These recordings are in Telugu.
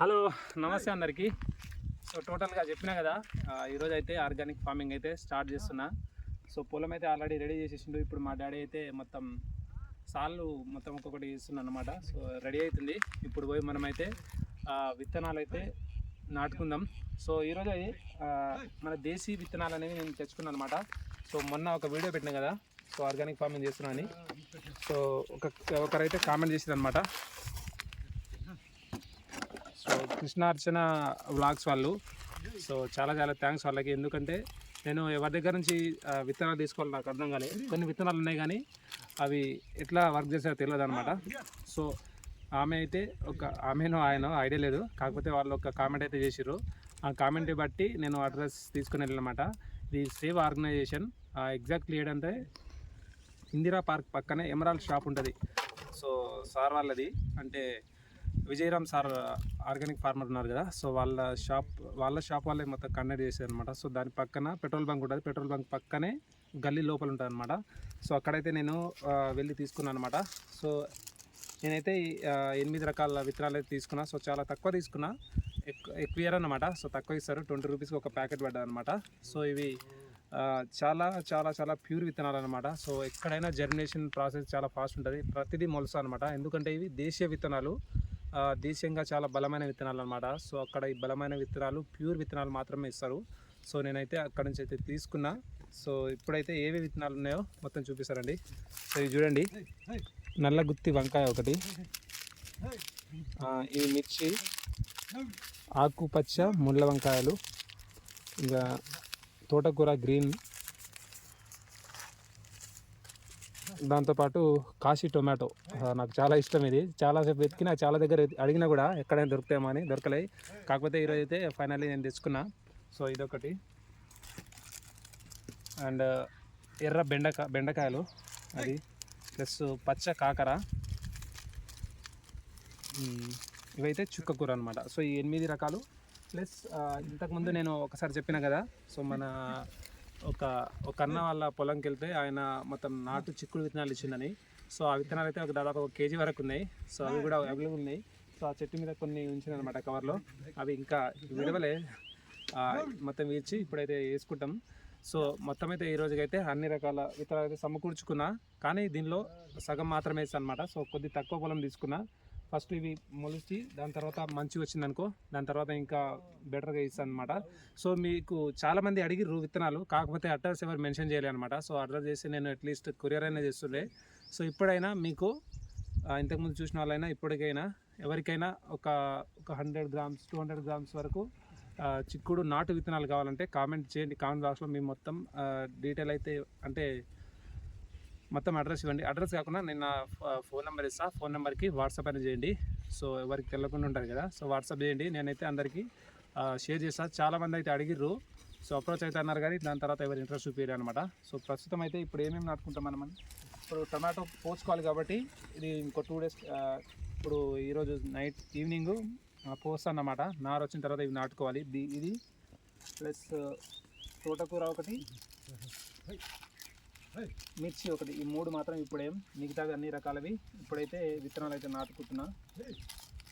హలో నమస్తే అందరికీ. సో టోటల్గా చెప్పినా కదా ఈరోజు అయితే ఆర్గానిక్ ఫార్మింగ్ అయితే స్టార్ట్ చేస్తున్నా. సో పొలం అయితే ఆల్రెడీ రెడీ చేసేసిండు. ఇప్పుడు మా డాడీ అయితే మొత్తం సాళ్ళు మొత్తం ఒక్కొక్కటి ఇస్తున్నాను అనమాట సో రెడీ అవుతుంది ఇప్పుడు పోయి మనమైతే విత్తనాలు అయితే నాటుకుందాం. సో ఈరోజు అది మన దేశీ విత్తనాలు అనేవి నేను తెచ్చుకున్నాను అనమాట సో మొన్న ఒక వీడియో పెట్టినా కదా సో ఆర్గానిక్ ఫార్మింగ్ చేస్తున్నాను అని. సో ఒక ఒకరైతే కామెంట్ చేసింది అనమాట సో కృష్ణార్చన వ్లాగ్స్ వాళ్ళు సో చాలా చాలా థ్యాంక్స్ వాళ్ళకి. ఎందుకంటే నేను ఎవరి దగ్గర నుంచి విత్తనాలు తీసుకోవాలి నాకు అర్థం కాలే. కొన్ని విత్తనాలు ఉన్నాయి కానీ అవి ఎట్లా వర్క్ చేస్తారో తెలియదు అనమాట సో ఆమె అయితే ఒక ఆమెను ఆయన ఐడియా లేదు. కాకపోతే వాళ్ళు ఒక కామెంట్ అయితే చేసిర్రు. ఆ కామెంట్ బట్టి నేను అడ్రస్ తీసుకుని వెళ్ళనమాట. ఇది సేవ్ ఆర్గనైజేషన్. ఎగ్జాక్ట్లీ ఏంటంటే ఇందిరా పార్క్ పక్కనే ఎమరాల్డ్ షాప్ ఉంటుంది. సో సార్ వాళ్ళది. అంటే విజయరామ్ సార్ ఆర్గానిక్ ఫార్మర్ ఉన్నారు కదా. సో వాళ్ళ షాప్ వాళ్ళ షాప్ వాళ్ళే మొత్తం కండక్ట్ చేశారు అనమాట సో దాని పక్కన పెట్రోల్ బంక్ ఉంటుంది. పెట్రోల్ బంక్ పక్కనే గల్లీ లోపల ఉంటుంది అనమాట సో అక్కడైతే నేను వెళ్ళి తీసుకున్నాను అనమాట సో నేనైతే ఎనిమిది రకాల విత్తనాలు అయితే తీసుకున్నా. సో చాలా తక్కువ తీసుకున్నా. ఎక్కువ ఎక్కువ ఇయర్ అనమాట సో తక్కువ ఇస్తారు. ట్వంటీ రూపీస్కి ఒక ప్యాకెట్ పడ్డా అనమాట సో ఇవి చాలా చాలా చాలా ప్యూర్ విత్తనాలు అనమాట సో ఎక్కడైనా జర్మినేషన్ ప్రాసెస్ చాలా ఫాస్ట్ ఉంటుంది. ప్రతిదీ మొలస అనమాట ఎందుకంటే ఇవి దేశీయ విత్తనాలు. దేశీయంగా చాలా బలమైన విత్తనాలు అనమాట సో అక్కడ ఈ బలమైన విత్తనాలు ప్యూర్ విత్తనాలు మాత్రమే ఇస్తారు. సో నేనైతే అక్కడ నుంచి అయితే తీసుకున్నా. సో ఇప్పుడైతే ఏవి విత్తనాలు ఉన్నాయో మొత్తం చూపిస్తారండి సో ఇవి చూడండి. నల్ల గుత్తి వంకాయ ఒకటి. ఇవి మిర్చి ఆకుపచ్చ ముళ్ళ వంకాయలు. ఇంకా తోటకూర గ్రీన్. దాంతోపాటు కాశీ టొమాటో. నాకు చాలా ఇష్టం ఇది. చాలాసేపు వెతికినా చాలా దగ్గర అడిగినా కూడా ఎక్కడైనా దొరుకుతాయేమో అని దొరకలేదు కాకపోతే ఈరోజు అయితే ఫైనల్లీ నేను తెచ్చుకున్నా. సో ఇదొకటి. అండ్ ఎర్ర బెండక బెండకాయలు. అది ప్లస్ పచ్చ కాకర. ఇవైతే చుక్కకూర అనమాట సో ఈ ఎనిమిది రకాలు ప్లస్ ఇంతకుముందు నేను ఒకసారి చెప్పిన కదా సో మన ఒక ఒక అన్న వాళ్ళ పొలంకి వెళ్తే ఆయన మొత్తం నాటు చిక్కుడు విత్తనాలు ఇచ్చిందని సో ఆ విత్తనాలు అయితే ఒక దాదాపు ఒక కేజీ వరకు ఉన్నాయి. సో అవి కూడా అవైలబుల్ ఉన్నాయి. సో ఆ చెట్టు మీద కొన్ని ఉంచిన అనమాట కవర్లో. అవి ఇంకా విడవలే. మొత్తం ఇచ్చి ఇప్పుడైతే వేసుకుంటాం. సో మొత్తం అయితే ఈ రోజుకైతే అన్ని రకాల విత్తనాలు అయితే సమకూర్చుకున్నా. కానీ దీనిలో సగం మాత్రమే వేస్తాను అనమాట సో కొద్ది తక్కువ పొలం తీసుకున్నా. ఫస్ట్ ఇవి మొలిచి దాని తర్వాత మంచిగా వచ్చింది అనుకో దాని తర్వాత ఇంకా బెటర్గా ఇస్తాను అనమాట సో మీకు చాలామంది అడిగిర్రు విత్తనాలు కాకపోతే అడ్రస్ ఎవరు మెన్షన్ చేయలే అనమాట సో అడ్రస్ చేసి నేను అట్లీస్ట్ కొరియర్ అయినా చేస్తుండే సో ఇప్పుడైనా మీకు ఇంతకుముందు చూసిన వాళ్ళైనా ఇప్పటికైనా ఎవరికైనా ఒక ఒక hundred grams two hundred grams వరకు చిక్కుడు నాటు విత్తనాలు కావాలంటే కామెంట్ చేయండి. కామెంట్ బాక్స్లో మేము మొత్తం డీటెయిల్ అయితే అంటే మొత్తం అడ్రస్ ఇవ్వండి. అడ్రస్ కాకుండా నేను ఫోన్ నెంబర్ ఇస్తా. ఫోన్ నెంబర్కి వాట్సాప్ అనేది చేయండి. సో ఎవరికి తెలియకుండా ఉంటారు కదా. సో వాట్సాప్ చేయండి. నేనైతే అందరికీ షేర్ చేస్తాను చాలామంది అయితే అడిగిర్రు. సో అప్రోచ్ అయితే అన్నారు కానీ దాని తర్వాత ఎవరు ఇంట్రెస్ట్ చూపించారు అనమాట సో ప్రస్తుతం అయితే ఇప్పుడు ఏమేమి నాటుకుంటాం మనం ఇప్పుడు టమాటో పోసుకోవాలి కాబట్టి ఇది ఇంకో టూ డేస్ ఇప్పుడు ఈరోజు నైట్ ఈవినింగ్ పోస్తాను అన్నమాట. నారు వచ్చిన తర్వాత ఇవి నాటుకోవాలి. ఇది ప్లస్ తోటకూర ఒకటి. మిర్చి ఒకటి ఈ మూడు మాత్రం ఇప్పుడేం. మిగతావి అన్ని రకాలవి ఇప్పుడైతే విత్తనాలు అయితే నాటుకుంటున్నా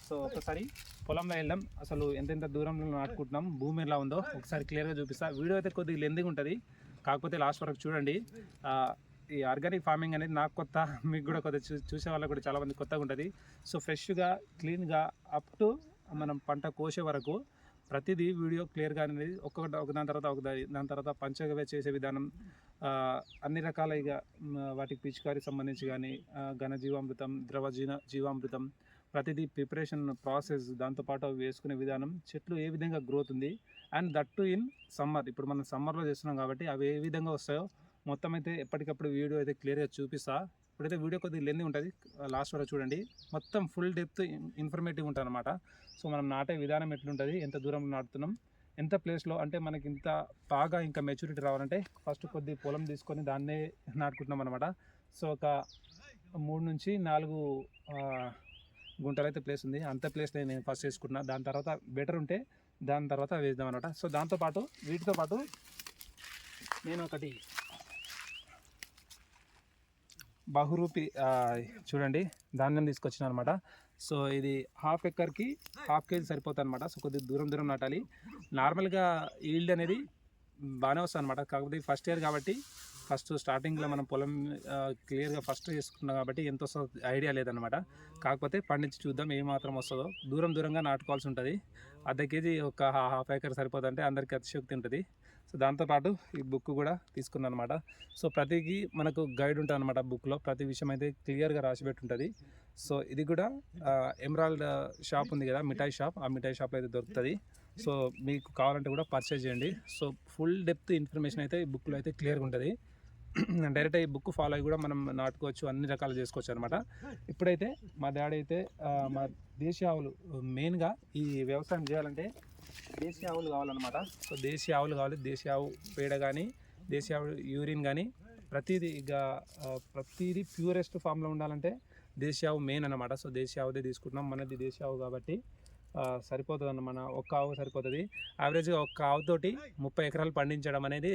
సో ఒకసారి పొలంలో వెళ్దాం అసలు ఎంతెంత దూరంలో నాటుకుంటున్నాం భూమి ఎలా ఉందో ఒకసారి క్లియర్గా చూపిస్తా. వీడియో అయితే కొద్దిగా లెందిగా ఉంటుంది. కాకపోతే లాస్ట్ వరకు చూడండి. ఈ ఆర్గానిక్ ఫార్మింగ్ అనేది నాకు కొత్త మీకు కూడా కొత్త చూ చూసే వాళ్ళకి కూడా చాలామంది కొత్తగా ఉంటుంది. సో ఫ్రెష్గా క్లీన్గా అప్ టు మనం పంట కోసే వరకు ప్రతిదీ వీడియో క్లియర్గా అనేది ఒక్కొక్కటి ఒక దాని తర్వాత ఒక దాని దాని తర్వాత పంచగవ్య చేసే విధానం అన్ని రకాల ఇక వాటికి పిచికారి సంబంధించి కానీ ఘనజీవామృతం ద్రవ జీన జీవామృతం ప్రతిదీ ప్రిపరేషన్ ప్రాసెస్ దాంతోపాటు అవి వేసుకునే విధానం చెట్లు ఏ విధంగా గ్రోత్ ఉంది and that to in summer. ఇప్పుడు మనం సమ్మర్లో చేస్తున్నాం కాబట్టి అవి ఏ విధంగా వస్తాయో మొత్తం అయితే ఎప్పటికప్పుడు వీడియో అయితే క్లియర్గా చూపిస్తా. ఇప్పుడైతే వీడియో కొద్దిగా లెంది ఉంటుంది లాస్ట్ వరకు చూడండి. మొత్తం ఫుల్ డెప్త్ ఇన్ఫర్మేటివ్ ఉంటుంది అనమాట సో మనం నాటే విధానం ఎట్లుంటుంది ఎంత దూరం నాటుతున్నాం ఎంత ప్లేస్లో అంటే మనకి ఇంత బాగా ఇంకా మెచ్యూరిటీ రావాలంటే ఫస్ట్ కొద్ది పొలం తీసుకొని దాన్నే నాటుకుంటున్నాం అనమాట సో ఒక మూడు నుంచి నాలుగు గుంటలు అయితే ప్లేస్ ఉంది. అంత ప్లేస్లో నేను ఫస్ట్ వేసుకుంటున్నా దాని తర్వాత బెటర్ ఉంటే దాని తర్వాత వేద్దాం అనమాట సో దాంతోపాటు వీటితో పాటు నేను ఒకటి బహురూపి చూడండి ధాన్యం తీసుకొచ్చిన అనమాట సో ఇది హాఫ్ ఎక్కర్కి హాఫ్ కేజీ సరిపోతుంది అనమాట సో కొద్దిగా దూరం దూరం నాటాలి. నార్మల్గా ఈల్డ్ అనేది బాగానే వస్తుంది అనమాట కాకపోతే ఫస్ట్ ఇయర్ కాబట్టి ఫస్ట్ స్టార్టింగ్లో మనం పొలం క్లియర్గా ఫస్ట్ చేసుకున్నాం కాబట్టి ఎంత వస్తుందో ఐడియా లేదనమాట కాకపోతే పండించి చూద్దాం ఏ మాత్రం వస్తుందో. దూరం దూరంగా నాటుకోవాల్సి ఉంటుంది. అర్ధ కేజీ ఒక హాఫ్ ఏకర్ సరిపోతుంటే అందరికీ అతిశక్తి ఉంటుంది. సో దాంతోపాటు ఈ బుక్ కూడా తీసుకున్నాను అనమాట సో ప్రతికి మనకు గైడ్ ఉంటుంది అనమాట బుక్లో. ప్రతి విషయం అయితే క్లియర్గా రాసి ఉంటుంది సో ఇది కూడా ఎమరాల్డ్ షాప్ ఉంది కదా మిఠాయి షాప్. ఆ మిఠాయి షాప్లో అయితే దొరుకుతుంది. సో మీకు కావాలంటే కూడా పర్చేజ్ చేయండి. సో ఫుల్ డెప్త్ ఇన్ఫర్మేషన్ అయితే ఈ బుక్లో అయితే క్లియర్గా ఉంటుంది. డైరెక్ట్ ఈ బుక్ ఫాలో అయ్యి కూడా మనం నాటుకోవచ్చు అన్ని రకాలు చేసుకోవచ్చు అనమాట ఇప్పుడైతే మా డాడీ అయితే మా దేశీయ ఆవులు మెయిన్గా ఈ వ్యవసాయం చేయాలంటే దేశీయ ఆవులు కావాలన్నమాట. సో దేశీయ ఆవులు కావాలి. దేశీయ ఆవు పేడ కానీ దేశీయ ఆవు యూరిన్ కానీ ప్రతిదీ ఇక ప్రతిదీ ప్యూరెస్ట్ ఫామ్లో ఉండాలంటే దేశీయ ఆవు మెయిన్ అనమాట సో దేశీయ ఆవుదే తీసుకుంటున్నాం. మనది దేశీయ ఆవు కాబట్టి సరిపోతుంది అన్న మన ఒక్క ఆవు సరిపోతుంది. యావరేజ్గా ఒక్క ఆవుతోటి ముప్పై ఎకరాలు పండించడం అనేది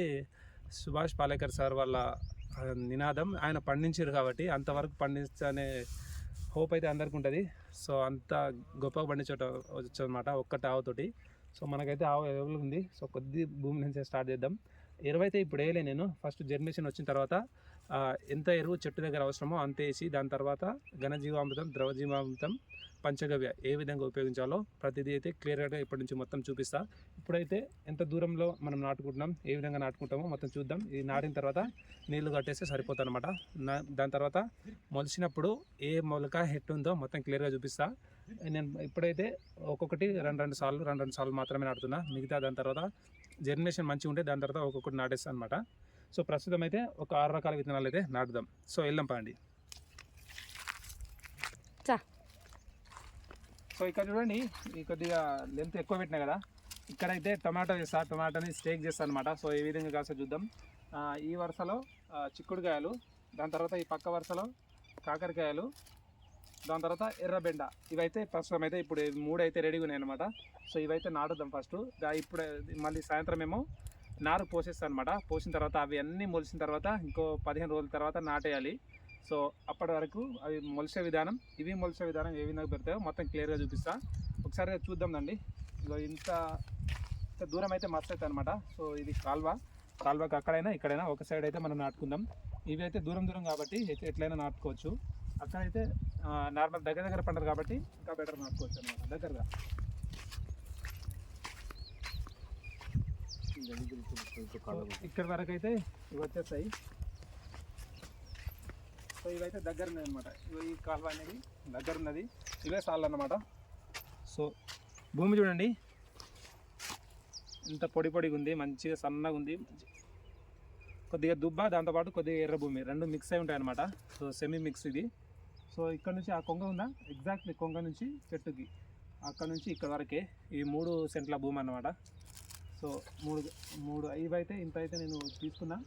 సుభాష్ పాలేకర్ సార్ వాళ్ళ నినాదం. ఆయన పండించారు కాబట్టి అంతవరకు పండించనే హోప్ అయితే అందరికి ఉంటుంది సో అంత గొప్పగా పండించట వచ్చు అనమాట ఒక్కటి ఆవుతోటి సో మనకైతే ఆవు అవైలబుల్ ఉంది. సో కొద్ది భూమి నుంచి స్టార్ట్ చేద్దాం. ఎరువు అయితే ఇప్పుడు వేయలే నేను. ఫస్ట్ జర్మినేషన్ వచ్చిన తర్వాత ఎంత ఎరువు చెట్టు దగ్గర అవసరమో అంత వేసి దాని తర్వాత ఘనజీవామృతం ద్రవజీవామృతం పంచగవ్య ఏ విధంగా ఉపయోగించాలో ప్రతిదీ అయితే క్లియర్గా ఇప్పటి నుంచి మొత్తం చూపిస్తా. ఇప్పుడైతే ఎంత దూరంలో మనం నాటుకుంటున్నాం ఏ విధంగా నాటుకుంటామో మొత్తం చూద్దాం. ఇది నాటిన తర్వాత నీళ్ళు కట్టేస్తే సరిపోతుంది అనమాట దాని తర్వాత మొలిచినప్పుడు ఏ మొలక హెట్ ఉందో మొత్తం క్లియర్గా చూపిస్తా. నేను ఇప్పుడైతే ఒక్కొక్కటి రెండు రెండు సార్లు రెండు రెండు సార్లు మాత్రమే నాటుతున్నా. మిగతా దాని తర్వాత జర్మినేషన్ మంచిగా ఉంటే దాని తర్వాత ఒక్కొక్కటి నాటేస్తాను అనమాట సో ప్రస్తుతం అయితే ఒక ఆరు రకాల విత్తనాలు అయితే నాటుదాం. సో వెళ్దాం పండి చా సో ఇక్కడ చూడండి ఈ కొద్దిగా లెంత్ ఎక్కువ పెట్టినా కదా ఇక్కడైతే టమాటో వేస్తా టమాటోని స్టేక్ చేస్తాను అనమాట సో ఏ విధంగా కాస్త చూద్దాం. ఈ వరుసలో చిక్కుడుకాయలు దాని తర్వాత ఈ పక్క వరుసలో కాకరకాయలు దాని తర్వాత ఎర్రబెండ ఇవైతే ప్రస్తుతం అయితే ఇప్పుడు మూడు అయితే రెడీగా ఉన్నాయి అనమాట సో ఇవైతే నాటుదాం ఫస్ట్ ఇప్పుడు మళ్ళీ సాయంత్రం ఏమో నారు పోసేస్తాను అనమాట పోసిన తర్వాత అవి అన్నీ మొలిసిన తర్వాత ఇంకో పదిహేను రోజుల తర్వాత నాటేయాలి. సో అప్పటి వరకు అవి మొలిసే విధానం ఇవి మొలిసే విధానం ఏ విధంగా పెడతాయో మొత్తం క్లియర్గా చూపిస్తా. ఒకసారి చూద్దాందండి ఇగో ఇంత ఇంత దూరం అయితే మస్తు అవుతుంది అనమాట సో ఇది కాల్వ. కాల్వకి అక్కడైనా ఇక్కడైనా ఒక సైడ్ అయితే మనం నాటుకుందాం. ఇవి అయితే దూరం దూరం కాబట్టి ఎట్లయినా నాటుకోవచ్చు. అక్కడైతే నార్మల్ దగ్గర దగ్గర పంటది కాబట్టి ఇంకా బెటర్ మార్చుకోవచ్చు అనమాట దగ్గరగా. ఇక్కడ వరకు అయితే ఇవి వచ్చేస్తాయి. సో ఇవైతే దగ్గర ఉన్నాయి అనమాట ఈ కాలువ అనేది దగ్గర ఉన్నది. ఇవే సార్లు అనమాట సో భూమి చూడండి. ఇంత పొడి పొడిగా ఉంది మంచిగా సన్నగా ఉంది. కొద్దిగా దుబ్బ దాంతోపాటు కొద్దిగా ఎర్ర భూమి. రెండు మిక్స్ అయి ఉంటాయి అనమాట సో సెమీ మిక్స్ ఇది. సో ఇక్కడ నుంచి ఆ కొంగ ఉందా? ఎగ్జాక్ట్లీ కొంగ నుంచి చెట్టుకి. అక్కడ నుంచి ఇక్కడ వరకే. ఈ మూడు సెంట్ల భూమి అన్నమాట. సో మూడు మూడు ఇవైతే ఇంత అయితే నేను తీసుకున్నా.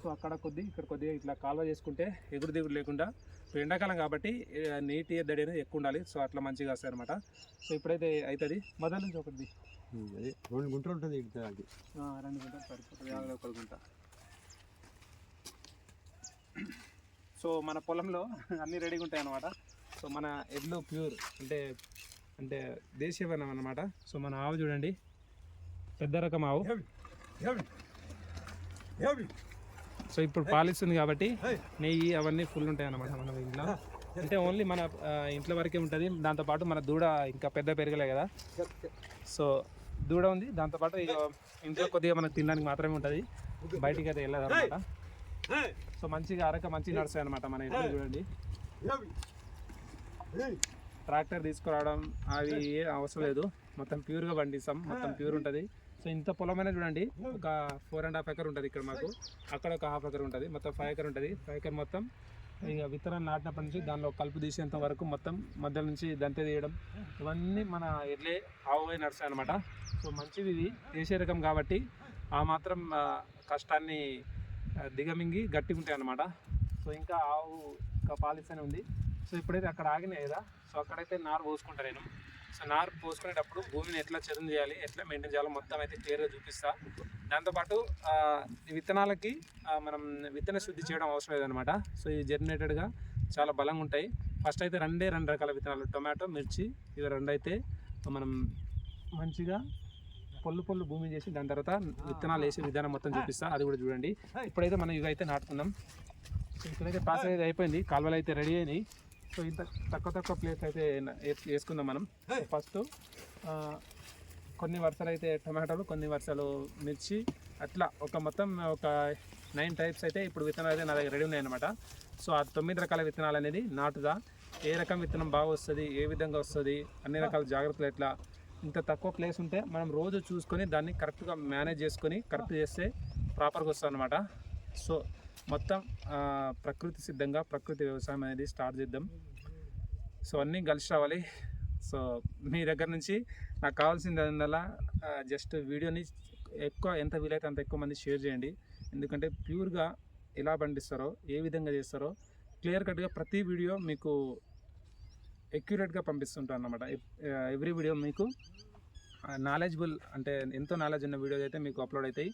సో అక్కడ కొద్ది ఇక్కడ కొద్దిగా ఇట్లా కాలువ చేసుకుంటే ఎగురు దిగుడు లేకుండా ఇప్పుడు ఎండాకాలం కాబట్టి నీటి ఎద్దడి అనేది ఎక్కువ ఉండాలి. సో అట్లా మంచిగా వస్తాయి అనమాట సో ఇప్పుడైతే అవుతుంది మొదటి నుంచి ఒకటి రెండు గుంటలు ఉంటుంది రెండు గుంటలు సరిపోతుంది. యాభై ఒక గుంట. సో మన పొలంలో అన్నీ రెడీగా ఉంటాయి అన్నమాట. సో మన ఎడ్లు ప్యూర్ అంటే అంటే దేశీయవనం అన్నమాట. సో మన ఆవు చూడండి. పెద్ద రకం ఆవు. సో ఇప్పుడు పాలిస్తుంది కాబట్టి నెయ్యి అవన్నీ ఫుల్ ఉంటాయి అన్నమాట మన ఇంట్లో. అంటే ఓన్లీ మన ఇంట్లో వరకే ఉంటుంది. దాంతోపాటు మన దూడ ఇంకా పెద్ద పెరగలే కదా. సో దూడ ఉంది. దాంతోపాటు ఇంట్లో కొద్దిగా మనకు తినడానికి మాత్రమే ఉంటుంది. బయటికి అయితే వెళ్ళదు అనమాట సో మంచిగా అరక మంచిగా నడుస్తాయి అనమాట మన ఇంట్లో చూడండి. ట్రాక్టర్ తీసుకురావడం అవి ఏ అవసరం లేదు. మొత్తం ప్యూర్గా పండిస్తాం. మొత్తం ప్యూర్ ఉంటుంది. సో ఇంత పొలమైనా చూడండి ఒక ఫోర్ అండ్ హాఫ్ ఎకర్ ఉంటుంది ఇక్కడ మాకు. అక్కడ ఒక హాఫ్ ఎకర్ ఉంటుంది. మొత్తం ఫైవ్ ఎకర్ ఉంటుంది. ఫైవ్ ఎకర్ మొత్తం ఇక విత్తనం నాటినప్పటి నుంచి దానిలో కలుపు తీసేంత వరకు మొత్తం మధ్య నుంచి దంతే తీయడం. ఇవన్నీ మన ఎడ్లే ఆవు నడుస్తాయి అనమాట సో మంచిది ఇది. దేశీయ రకం కాబట్టి ఆ మాత్రం కష్టాన్ని దిగమింగి గట్టిగా ఉంటాయి అనమాట సో ఇంకా ఆవు ఇంకా పాలిస్తూనే ఉంది. సో ఇప్పుడైతే అక్కడ ఆగినాయి కదా. సో అక్కడైతే నారు పోసుకుంటా నేను. సో నారు పోసుకునేటప్పుడు భూమిని ఎట్లా చదును చేయాలి ఎట్లా మెయింటైన్ చేయాలో మొత్తం అయితే క్లియర్గా చూపిస్తా. దాంతోపాటు ఈ విత్తనాలకి మనం విత్తన శుద్ధి చేయడం అవసరం లేదనమాట సో ఈ జనరేటెడ్గా చాలా బలంగా ఉంటాయి. ఫస్ట్ అయితే రెండే రెండు రకాల విత్తనాలు టొమాటో మిర్చి. ఇవి రెండు అయితే మనం మంచిగా పొల్లు పొల్లు భూమి చేసి దాని తర్వాత విత్తనాలు వేసే విధానం మొత్తం చూపిస్తా. అది కూడా చూడండి. ఇప్పుడైతే మనం ఇవి అయితే నాటుకుందాం. సో ఇక్కడైతే పాస్ అయితే అయిపోయింది. కాలువలు అయితే రెడీ అయినాయి. సో ఇంత తక్కువ తక్కువ ప్లేస్ అయితే వేసుకుందాం మనం. ఫస్ట్ కొన్ని వరుసలు అయితే టమాటాలు కొన్ని వరుసలు మిర్చి అట్లా ఒక మొత్తం ఒక నైన్ టైప్స్ అయితే ఇప్పుడు విత్తనాలు అయితే నా దగ్గర రెడీ ఉన్నాయన్నమాట. సో ఆ తొమ్మిది రకాల విత్తనాలు అనేది నాటుదా? ఏ రకం విత్తనం బాగా వస్తుంది? ఏ విధంగా వస్తుంది? అన్ని రకాల జాగ్రత్తలు ఎట్లా? ఇంత తక్కువ ప్లేస్ ఉంటే మనం రోజు చూసుకొని దాన్ని కరెక్ట్గా మేనేజ్ చేసుకొని కరెక్ట్ చేస్తే ప్రాపర్గా వస్తుంది అనమాట సో మొత్తం ప్రకృతి సిద్ధంగా ప్రకృతి వ్యవసాయం అనేది స్టార్ట్ చేద్దాం. సో అన్నీ కలిసి రావాలి. సో మీ దగ్గర నుంచి నాకు కావాల్సింది అందువల్ల జస్ట్ వీడియోని ఎక్కువ ఎంత వీలైతే అంత ఎక్కువ మంది షేర్ చేయండి. ఎందుకంటే ప్యూర్గా ఎలా పండిస్తారో ఏ విధంగా చేస్తారో క్లియర్ కట్గా ప్రతి వీడియో మీకు ఎక్యురేట్గా పంపిస్తుంటాను అనమాట ఎవ్రీ వీడియో మీకు నాలెడ్జబుల్ అంటే ఎంతో నాలెడ్జ్ ఉన్న వీడియోస్ అయితే మీకు అప్లోడ్ అవుతాయి.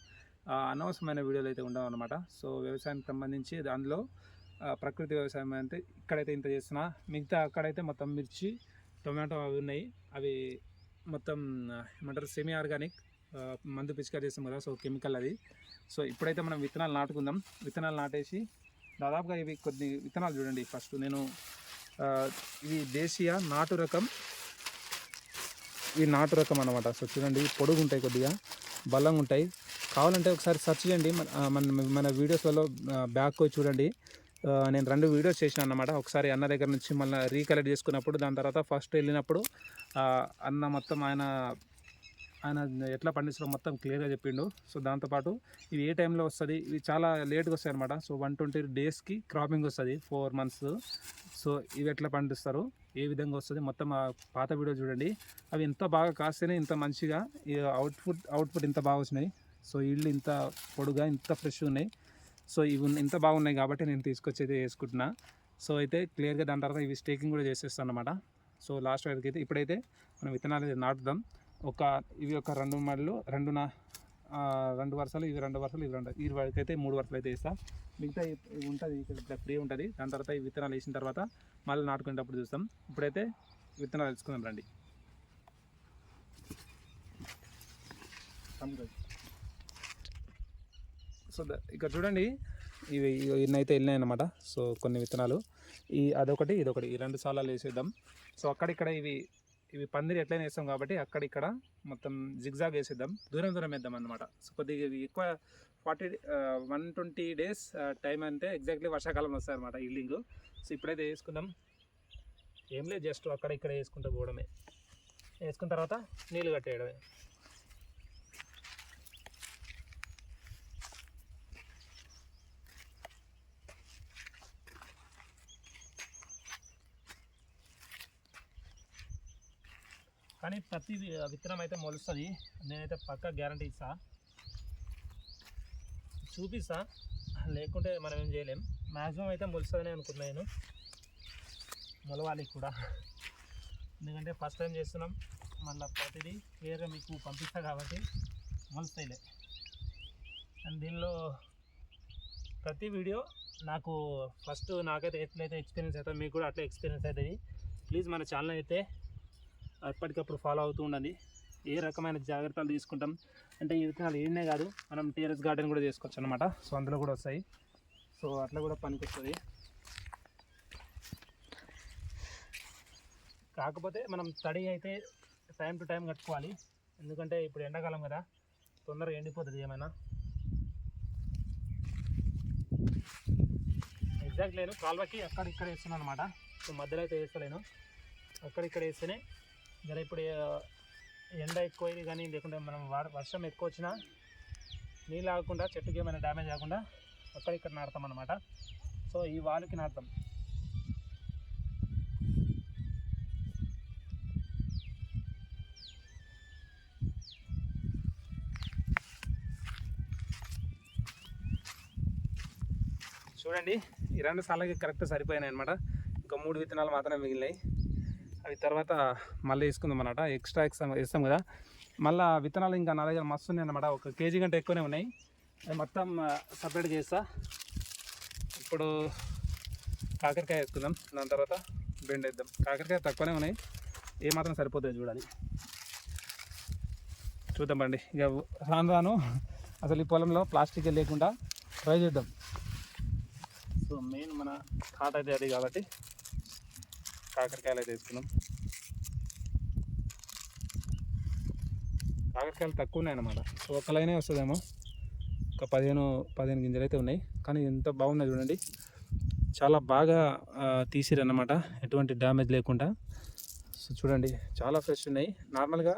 అనవసరమైన వీడియోలు అయితే ఉండవు అనమాట సో వ్యవసాయానికి సంబంధించి దానిలో ప్రకృతి వ్యవసాయం అయితే ఇక్కడైతే ఇంత చేస్తున్నా. మిగతా అక్కడైతే మొత్తం మిర్చి టొమాటో అవి ఉన్నాయి. అవి మొత్తం ఏమంటారు సెమీ ఆర్గానిక్ మందు పిచికారి చేస్తాం కదా సో కెమికల్ అది. సో ఇప్పుడైతే మనం విత్తనాలు నాటుకుందాం. విత్తనాలు నాటేసి దాదాపుగా ఇవి కొన్ని విత్తనాలు చూడండి. ఫస్ట్ నేను ఇది దేశీయ? నాటు రకం? ఇవి నాటు రకం అనమాట సో చూడండి పొడుగు ఉంటాయి కొద్దిగా బలంగా ఉంటాయి కావాలంటే ఒకసారి సెర్చ్ చేయండి. మన మన మన వీడియోస్లలో బ్యాక్ పోయి చూడండి. నేను రెండు వీడియోస్ చేసిన అన్నమాట. ఒకసారి అన్న దగ్గర నుంచి మళ్ళీ రీకలెక్ట్ చేసుకున్నప్పుడు దాని తర్వాత ఫస్ట్ వెళ్ళినప్పుడు అన్న మొత్తం ఆయన ఆయన ఎట్లా పండించడం మొత్తం క్లియర్గా చెప్పిండు. సో దాంతోపాటు ఇది ఏ టైంలో వస్తుంది? ఇవి చాలా లేట్గా వస్తాయి అనమాట సో వన్ ట్వంటీ డేస్కి క్రాపింగ్ వస్తుంది ఫోర్ మంత్స్. సో ఇవి ఎట్లా పండిస్తారు? ఏ విధంగా వస్తుంది? మొత్తం ఆ పాత వీడియో చూడండి. అవి ఎంత బాగా కాస్తేనే ఇంత మంచిగా ఈ అవుట్పుట్ అవుట్పుట్ ఇంత బాగా వచ్చినాయి. సో ఇళ్ళు ఇంత పొడుగా ఇంత ఫ్రెష్ ఉన్నాయి. సో ఇవి ఇంత బాగున్నాయి కాబట్టి నేను తీసుకొచ్చి అయితే వేసుకుంటున్నా. సో అయితే క్లియర్గా దాని తర్వాత ఇవి స్టేకింగ్ కూడా చేసేస్తాను అనమాట సో లాస్ట్ వరకు అయితే ఇప్పుడైతే మనం విత్తనాలు అయితే నాటుదాం. ఒక ఇవి ఒక రెండు మడులు రెండు నా రెండు వరుసలు ఇవి రెండు వరుసలు ఇవి రెండు. ఈ వరకు అయితే మూడు వరుసలు అయితే వేస్తా మిగతా ఉంటుంది ఇక్కడ ఫ్రీ ఉంటుంది. దాని తర్వాత ఈ విత్తనాలు వేసిన తర్వాత మళ్ళీ నాటుకునేటప్పుడు చూస్తాం. ఇప్పుడైతే విత్తనాలు వేసుకుందాం రండి. సో ఇక్కడ చూడండి. ఇవి ఇవి ఇన్నైతే వెళ్ళినాయి అన్నమాట సో కొన్ని విత్తనాలు. ఈ అదొకటి ఇదొకటి. ఈ రెండు సాలాలు వేసేద్దాం. సో అక్కడిక్కడ ఇవి ఇవి పందిరి ఎట్లయినా వేస్తాం కాబట్టి అక్కడ ఇక్కడ మొత్తం జిగ్జాగ్ వేసేద్దాం. దూరం దూరం వేద్దాం అనమాట సో కొద్దిగా ఇవి ఎక్కువ forty one twenty days time అంటే ఎగ్జాక్ట్లీ వర్షాకాలంలో వస్తాయి అనమాట ఈల్డింగ్. సో ఇప్పుడైతే వేసుకుందాం. ఏం లేదు జస్ట్ అక్కడ ఇక్కడ వేసుకుంటూ పోవడమే. వేసుకున్న తర్వాత నీళ్ళు కట్టేయడమే. కానీ ప్రతి విత్తనం అయితే మొలుస్తుంది. నేనైతే పక్కా గ్యారంటీ ఇస్తా. చూపిస్తా. లేకుంటే మనం ఏం చేయలేం. మ్యాక్సిమం అయితే మొలుస్తుందని అనుకున్నా నేను. మొలవాలి కూడా. ఎందుకంటే ఫస్ట్ టైం చేస్తున్నాం. మళ్ళీ ప్రతిదీ క్లియర్గా మీకు పంపిస్తా కాబట్టి మొలుస్తాయిలే. అండ్ దీనిలో ప్రతి వీడియో నాకు ఫస్ట్ నాకైతే ఎట్లయితే ఎక్స్పీరియన్స్ అవుతుందో మీకు కూడా అట్లా ఎక్స్పీరియన్స్ అవుతుంది. ప్లీజ్ మన ఛానల్ అయితే ఎప్పటికప్పుడు ఫాలో అవుతూ ఉండండి. ఏ రకమైన జాగ్రత్తలు తీసుకుంటాం? అంటే ఈ విత్తనాలు ఏనే కాదు. మనం టెరెస్ గార్డెన్ కూడా చేసుకోవచ్చు అనమాట సో అందులో కూడా వస్తాయి. సో అట్లా కూడా పనికొస్తుంది. కాకపోతే మనం తడి అయితే టైం టు టైం కట్టుకోవాలి. ఎందుకంటే ఇప్పుడు ఎండాకాలం కదా. తొందరగా ఎండిపోతుంది ఏమైనా. ఎగ్జాక్ట్ లేను కాల్వకి అక్కడ ఇక్కడ వేస్తున్నాను అనమాట సో మధ్యలో అయితే వేస్తలేను. అక్కడ ఇక్కడ వేస్తేనే జర ఇప్పుడు ఎండ ఎక్కువ కానీ లేకుంటే మనం వర్షం ఎక్కువ వచ్చినా నీళ్ళు ఆగకుండా చెట్టుకి ఏమైనా డ్యామేజ్ కాకుండా అక్కడిక్కడ నాడతాం అనమాట సో ఈ వాలుకి నాడతాం చూడండి ఈ రెండు సార్లకి కరెక్ట్ సరిపోయినాయి అనమాట ఇంకా మూడు విత్తనాలు మాత్రమే మిగిలినాయి. అవి తర్వాత మళ్ళీ వేసుకుందాం అనమాట ఎక్స్ట్రా ఎక్స్ట్రా వేస్తాం కదా. మళ్ళా విత్తనాలు ఇంకా నా దగ్గర మస్తు ఉన్నాయి అనమాట ఒక కేజీ కంటే ఎక్కువనే ఉన్నాయి. అది మొత్తం సపరేట్ చేస్తా. ఇప్పుడు కాకరకాయ వేసుకుందాం. దాని తర్వాత బెండ్ వేద్దాం. కాకరకాయ తక్కువనే ఉన్నాయి. ఏ మాత్రం సరిపోతుంది చూడాలి. చూద్దాం బండి ఇక రాను రాను అసలు ఈ పొలంలో ప్లాస్టిక్ లేకుండా ట్రై చేద్దాం. సో మెయిన్ మన థాట్ అయితే అది కాబట్టి కాకరకాయలు అయితే వేసుకుందాం కాకరకాయలు తక్కువ ఉన్నాయి అన్నమాట. సో వస్తుందేమో. ఒక పదిహేను పదిహేను గింజలు అయితే ఉన్నాయి. కానీ ఎంత బాగున్నాయి చూడండి. చాలా బాగా తీసిరన్నమాట. ఎటువంటి డ్యామేజ్ లేకుండా. సో చూడండి చాలా ఫ్రెష్ ఉన్నాయి. నార్మల్గా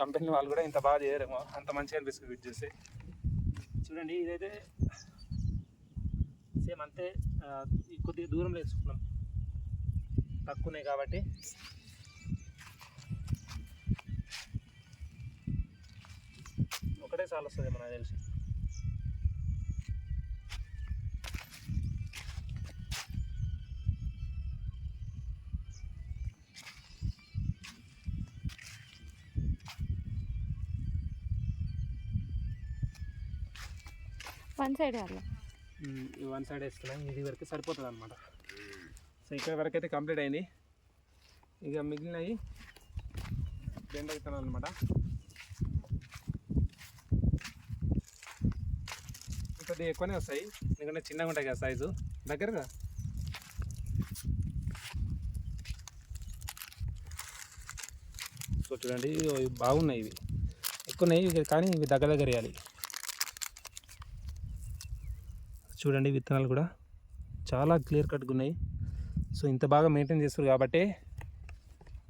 కంపెనీ వాళ్ళు కూడా ఇంత బాగా చేయరేమో. అంత మంచిగా అనిపిస్తుంది విట్ చేస్తే చూడండి ఇదైతే సేమ్ అంతే కొద్దిగా దూరంలో వేసుకున్నాం తక్కువనే కాబట్టి. ఒకటే సాల్ వస్తుంది మనకు తెలిసి. వన్ సైడ్ వన్ సైడ్ వేస్తున్నాం ఇది వరకు సరిపోతుంది అనమాట సో ఇక్కడ వరకు అయితే కంప్లీట్ అయింది. ఇక మిగిలినవి బెండ విత్తనాలు అనమాట కొద్దిగా ఎక్కువనే వస్తాయి. ఎందుకంటే చిన్నగా ఉంటాయి కదా సైజు దగ్గరగా? సో చూడండి ఇవి బాగున్నాయి ఇవి. ఎక్కువ ఉన్నాయి కానీ ఇవి దగ్గర దగ్గర వేయాలి. చూడండి విత్తనాలు కూడా. చాలా క్లియర్ కట్గా ఉన్నాయి. సో ఇంత బాగా మెయింటైన్ చేస్తారు కాబట్టి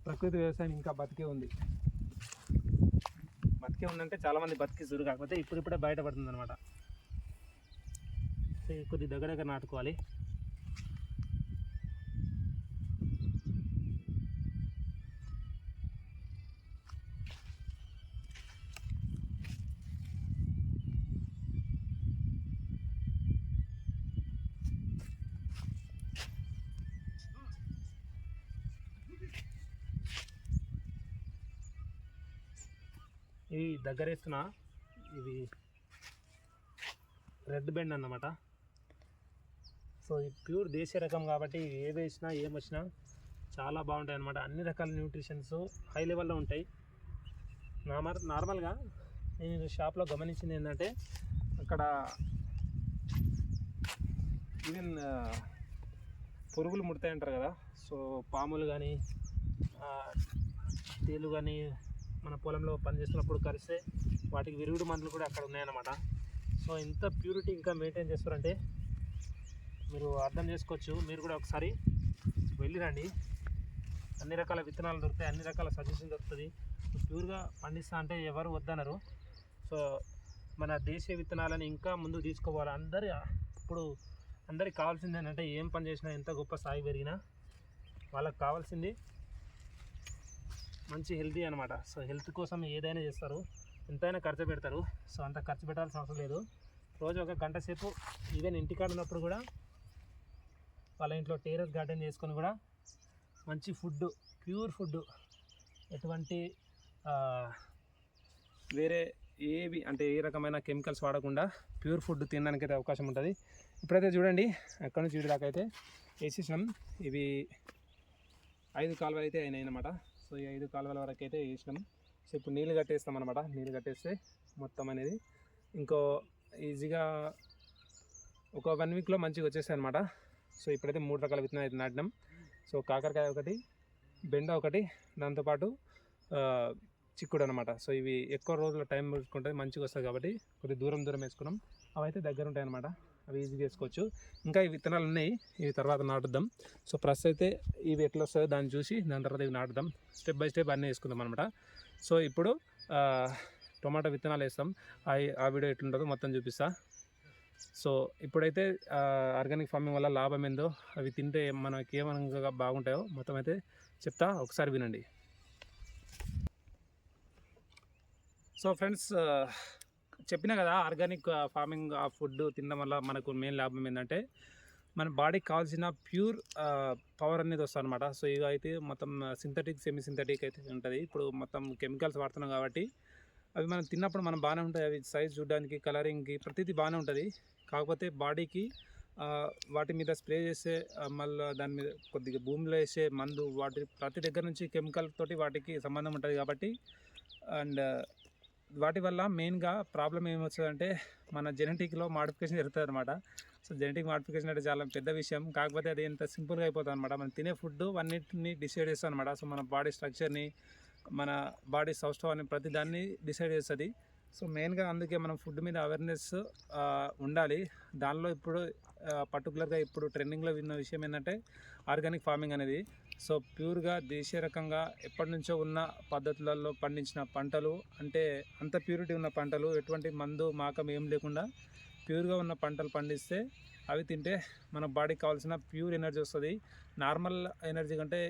ప్రకృతి వ్యవసాయం ఇంకా బతికే ఉంది. బతికే ఉందంటే చాలామంది బతికిస్తారు. కాకపోతే ఇప్పుడిప్పుడే బయటపడుతుంది అనమాట సో కొద్దిగా కొద్ది దగ్గర దగ్గర నాటుకోవాలి. ఇవి ఇది రెడ్ బెండ్ అన్నమాట. సో ఇది ప్యూర్ దేశీయ రకం కాబట్టి ఏది ఏ వేసినా ఏం వచ్చినా చాలా బాగుంటాయి అన్నమాట. అన్ని రకాల న్యూట్రిషన్స్ హై లెవెల్లో ఉంటాయి. నార్మల్ నార్మల్గా నేను షాప్లో గమనించింది ఏంటంటే అక్కడ ఈవెన్ పురుగులు ముడతాయి అంటారు కదా. సో పాములు కానీ తేలు కానీ మన పొలంలో పనిచేస్తున్నప్పుడు కలిస్తే వాటికి విరుగుడు మందులు కూడా అక్కడ ఉన్నాయన్నమాట. సో ఎంత ప్యూరిటీ ఇంకా మెయింటైన్ చేస్తారంటే మీరు అర్థం చేసుకోవచ్చు. మీరు కూడా ఒకసారి వెళ్ళి రండి. అన్ని రకాల విత్తనాలు దొరుకుతాయి అన్ని రకాల సజెషన్ దొరుకుతుంది. ప్యూర్గా పండిస్తా అంటే ఎవరు వద్దనరు. సో మన దేశీయ విత్తనాలను ఇంకా ముందుకు తీసుకోవాలి. అందరి ఇప్పుడు అందరికి కావాల్సింది ఏంటంటే ఏం పని చేసినా ఎంత గొప్ప స్థాయి పెరిగినా వాళ్ళకి కావాల్సింది మంచి హెల్తీ అనమాట సో హెల్త్ కోసం ఏదైనా చేస్తారు. ఎంతైనా ఖర్చు పెడతారు. సో అంత ఖర్చు పెట్టాల్సిన అవసరం లేదు. రోజు ఒక గంట సేపు ఈవెన్ ఇంటికాడ ఉన్నప్పుడు కూడా వాళ్ళ ఇంట్లో టేరస్ గార్డెన్ చేసుకొని కూడా మంచి ఫుడ్ ప్యూర్ ఫుడ్ ఎటువంటి వేరే ఏవి అంటే ఏ రకమైన కెమికల్స్ వాడకుండా ప్యూర్ ఫుడ్ తినడానికి అయితే అవకాశం ఉంటుంది. ఇప్పుడైతే చూడండి అక్కడ నుంచి ఇటు దాకా అయితే ఇవి ఐదు కాలువలు అయితే అయినాయి అనమాట సో ఈ ఐదు కాలువల వరకు అయితే వేసినాం. సో ఇప్పుడు నీళ్ళు కట్టేస్తాం అనమాట నీళ్ళు కట్టేస్తే మొత్తం అనేది ఇంకో ఈజీగా ఒక వన్ వీక్లో మంచిగా వచ్చేస్తాయి అనమాట సో ఇప్పుడైతే మూడు రకాల విత్తనాలు అయితే నాటినాం. సో కాకరకాయ ఒకటి బెండ ఒకటి దాంతోపాటు చిక్కుడు అనమాట సో ఇవి ఎక్కువ రోజుల టైం పెట్టుకుంటే మంచిగా వస్తాయి కాబట్టి కొద్దిగా దూరం దూరం వేసుకున్నాం. అవి అయితే దగ్గర ఉంటాయి అనమాట అవి ఈజీగా వేసుకోవచ్చు ఇంకా ఈ విత్తనాలు ఉన్నాయి ఇవి తర్వాత నాటుద్దాం సో ప్రస్తుతం అయితే ఇవి ఎట్లా వస్తాయో దాన్ని చూసి దాని తర్వాత ఇవి నాటుదాం. స్టెప్ బై స్టెప్ అన్నీ వేసుకుందాం అనమాట సో ఇప్పుడు టొమాటో విత్తనాలు వేస్తాం. ఆ ఆ వీడియో ఎట్లుంటుందో మొత్తం చూపిస్తా. సో ఇప్పుడైతే ఆర్గానిక్ ఫార్మింగ్ వల్ల లాభం ఏందో అవి తింటే మనకి ఏమనగా బాగుంటాయో మొత్తం అయితే చెప్తా. ఒకసారి వినండి. సో ఫ్రెండ్స్ చెప్పినా కదా ఆర్గానిక్ ఫార్మింగ్ ఆ ఫుడ్ తినడం వల్ల మనకు మెయిన్ లాభం ఏంటంటే మన బాడీకి కావాల్సిన ప్యూర్ పవర్ అనేది వస్తుంది అనమాట సో ఇవి అయితే మొత్తం సింథటిక్ సెమీ సింథటిక్ అయితే ఉంటుంది. ఇప్పుడు మొత్తం కెమికల్స్ వాడుతున్నాం కాబట్టి అవి మనం తిన్నప్పుడు మనం బాగానే ఉంటాయి. అవి సైజ్ చూడడానికి కలరింగ్కి ప్రతిదీ బాగానే ఉంటుంది. కాకపోతే బాడీకి వాటి మీద స్ప్రే చేసే మళ్ళీ దాని మీద కొద్దిగా భూమిలో వేసే మందు వాటి ప్రతి దగ్గర నుంచి కెమికల్ తోటి వాటికి సంబంధం ఉంటుంది కాబట్టి అండ్ వాటి వల్ల మెయిన్గా ప్రాబ్లం ఏమొస్తుందంటే మన జెనెటిక్లో మాడిఫికేషన్ జరుగుతుంది అనమాట సో జెనెటిక్ మాడిఫికేషన్ అంటే చాలా పెద్ద విషయం. కాకపోతే అది ఎంత సింపుల్గా అయిపోతుంది అనమాట మనం తినే ఫుడ్ అన్నిటిని డిసైడ్ చేస్తాం అనమాట సో మన బాడీ స్ట్రక్చర్ని మన బాడీ సౌష్ఠవాన్ని ప్రతి దాన్ని డిసైడ్ చేస్తుంది. సో మెయిన్గా అందుకే మనం ఫుడ్ మీద అవేర్నెస్ ఉండాలి. దానిలో ఇప్పుడు పర్టికులర్గా ఇప్పుడు ట్రెండింగ్లో విన్న విషయం ఏంటంటే ఆర్గానిక్ ఫార్మింగ్ అనేది. సో ప్యూర్గా దేశీయ రకంగా ఎప్పటి నుంచో ఉన్న పద్ధతులలో పండించిన పంటలు అంటే అంత ప్యూరిటీ ఉన్న పంటలు ఎటువంటి మందు మాకం ఏం లేకుండా ప్యూర్గా ఉన్న పంటలు పండిస్తే అవి తింటే మన బాడీకి కావాల్సిన ప్యూర్ ఎనర్జీ వస్తుంది. నార్మల్ ఎనర్జీ కంటే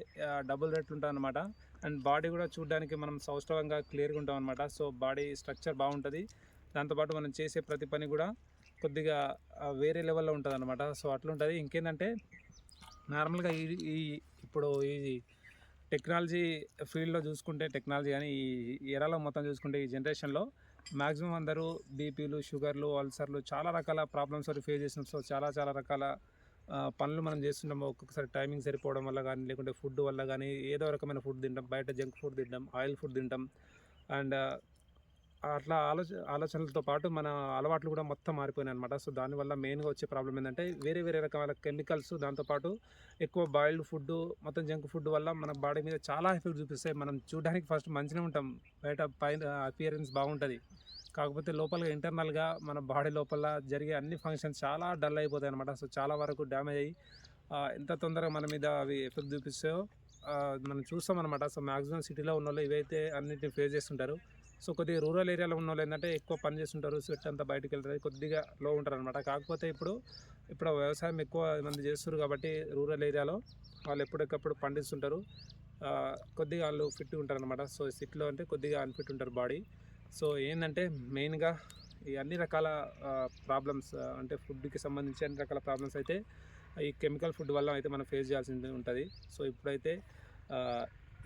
డబుల్ రేట్లు ఉంటుంది అనమాట అండ్ బాడీ కూడా చూడడానికి మనం సౌష్ఠవంగా క్లియర్గా ఉంటాం అనమాట సో బాడీ స్ట్రక్చర్ బాగుంటుంది. దాంతోపాటు మనం చేసే ప్రతి పని కూడా కొద్దిగా వేరే లెవెల్లో ఉంటుంది అనమాట సో అట్లుంటుంది. ఇంకేంటంటే నార్మల్గా ఈ ఈ ఇప్పుడు ఈ టెక్నాలజీ ఫీల్డ్లో చూసుకుంటే టెక్నాలజీ కానీ ఈ ఎరాలో మొత్తం చూసుకుంటే ఈ జనరేషన్లో మ్యాక్సిమం అందరూ బీపీలు షుగర్లు అల్సర్లు చాలా రకాల ప్రాబ్లమ్స్ ఫేస్ చేస్తున్నాం సో చాలా చాలా రకాల పనులు మనం చేస్తున్నాం ఒక్కొక్కసారి టైమింగ్ సరిపోవడం వల్ల కానీ లేకుంటే ఫుడ్ వల్ల కానీ ఏదో రకమైన ఫుడ్ తింటాం. బయట జంక్ ఫుడ్ తింటాం ఆయిల్ ఫుడ్ తింటాం. అండ్ అట్లా ఆలోచన ఆలోచనలతో పాటు మన అలవాట్లు కూడా మొత్తం మారిపోయినాయి అనమాట సో దానివల్ల మెయిన్గా వచ్చే ప్రాబ్లం ఏంటంటే వేరే వేరే రకాల కెమికల్స్ దాంతోపాటు ఎక్కువ బాయిల్డ్ ఫుడ్ మొత్తం జంక్ ఫుడ్ వల్ల మన బాడీ మీద చాలా ఎఫెక్ట్ చూపిస్తాయి మనం చూడడానికి ఫస్ట్ మంచిగా ఉంటాం. బయట పైన అపియరెన్స్ బాగుంటుంది. కాకపోతే లోపల ఇంటర్నల్గా మన బాడీ లోపల జరిగే అన్ని ఫంక్షన్స్ చాలా డల్ అయిపోతాయి అనమాట సో చాలా వరకు డ్యామేజ్ అయ్యి ఎంత తొందరగా మన మీద అవి ఎఫెక్ట్ చూపిస్తాయో మనం చూస్తాం అనమాట సో మ్యాక్సిమం సిటీలో ఉన్న వాళ్ళు ఇవైతే అన్నిటిని ఫేస్ చేస్తుంటారు. సో కొద్దిగా రూరల్ ఏరియాలో ఉన్న వాళ్ళు ఏంటంటే ఎక్కువ పని చేస్తుంటారు స్వెట్ అంతా బయటకు వెళ్తారు కొద్దిగా లో ఉంటారు అనమాట కాకపోతే ఇప్పుడు ఇప్పుడు వ్యవసాయం ఎక్కువ మంది చేస్తారు కాబట్టి రూరల్ ఏరియాలో వాళ్ళు ఎప్పటికప్పుడు పండిస్తుంటారు. కొద్దిగా వాళ్ళు ఫిట్గా ఉంటారు అనమాట సో సిటీలో అంటే కొద్దిగా అన్ఫిట్ ఉంటారు బాడీ సో ఏంటంటే మెయిన్గా ఈ అన్ని రకాల ప్రాబ్లమ్స్ అంటే ఫుడ్కి సంబంధించి అన్ని రకాల ప్రాబ్లమ్స్ అయితే ఈ కెమికల్ ఫుడ్ వల్ల అయితే మనం ఫేస్ చేయాల్సి ఉంటుంది. సో ఇప్పుడైతే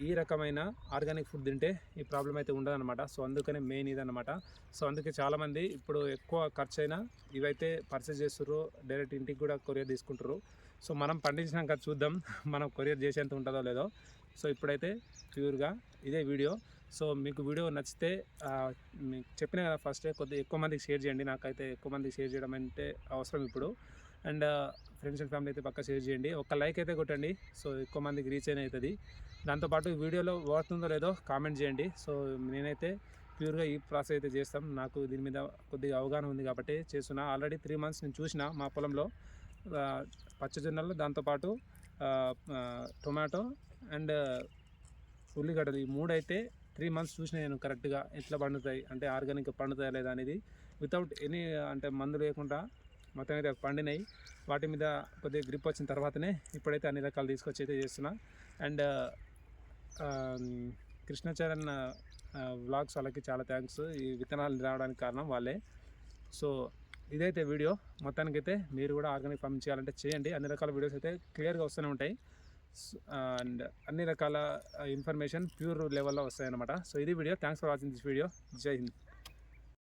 ఈ రకమైన ఆర్గానిక్ ఫుడ్ తింటే ఈ ప్రాబ్లం అయితే ఉండదన్నమాట. సో అందుకనే మెయిన్ ఇదన్నమాట. సో అందుకే చాలామంది ఇప్పుడు ఎక్కువ ఖర్చు అయినా ఇవైతే పర్చేస్ చేస్తారు డైరెక్ట్ ఇంటికి కూడా కొరియర్ తీసుకుంటారు సో మనం పండించినాక చూద్దాం మనం కొరియర్ చేసేంత ఉంటుందో లేదో. సో ఇప్పుడైతే ప్యూర్గా ఇదే వీడియో. సో మీకు వీడియో నచ్చితే మీకు చెప్పిన కదా ఫస్ట్ కొద్దిగా ఎక్కువ మందికి షేర్ చేయండి. నాకైతే ఎక్కువ మందికి షేర్ చేయడం అంటే అవసరం ఇప్పుడు. అండ్ ఫ్రెండ్స్ అండ్ ఫ్యామిలీ అయితే పక్క షేర్ చేయండి. ఒక లైక్ అయితే కొట్టండి. సో ఎక్కువ మందికి రీచ్ అయిన అవుతుంది. దాంతోపాటు వీడియోలో వాడుతుందో లేదో కామెంట్ చేయండి. సో నేనైతే ప్యూర్గా ఈ ప్రాసెస్ అయితే చేస్తాం. నాకు దీని మీద కొద్దిగా అవగాహన ఉంది కాబట్టి చేస్తున్నా. ఆల్రెడీ త్రీ మంత్స్ నేను చూసిన మా పొలంలో. పచ్చజొన్నలు దాంతోపాటు టొమాటో అండ్ ఉల్లిగడ్డలు ఈ మూడు అయితే త్రీ మంత్స్ చూసిన నేను కరెక్ట్గా ఎట్లా పండుతాయి అంటే ఆర్గానిక్ పండుతాయా లేదా అనేది వితౌట్ ఎనీ అంటే మందు లేకుండా మొత్తం అయితే అవి పండినాయి. వాటి మీద కొద్దిగా గ్రిప్ వచ్చిన తర్వాతనే ఇప్పుడైతే అన్ని రకాలు తీసుకొచ్చి అయితే చేస్తున్నా. అండ్ కృష్ణచరణ్ వ్లాగ్స్ వాళ్ళకి చాలా థ్యాంక్స్ ఈ విత్తనాలు రావడానికి కారణం వాళ్ళే. సో ఇదైతే వీడియో. మొత్తానికైతే మీరు కూడా ఆర్గానిక్ ఫార్మింగ్ చేయాలంటే చేయండి. అన్ని రకాల వీడియోస్ అయితే క్లియర్గా వస్తూనే ఉంటాయి. అండ్ అన్ని రకాల ఇన్ఫర్మేషన్ ప్యూర్ లెవెల్లో వస్తాయన్నమాట. సో ఇది video. Thanks for watching this video Jai Hind.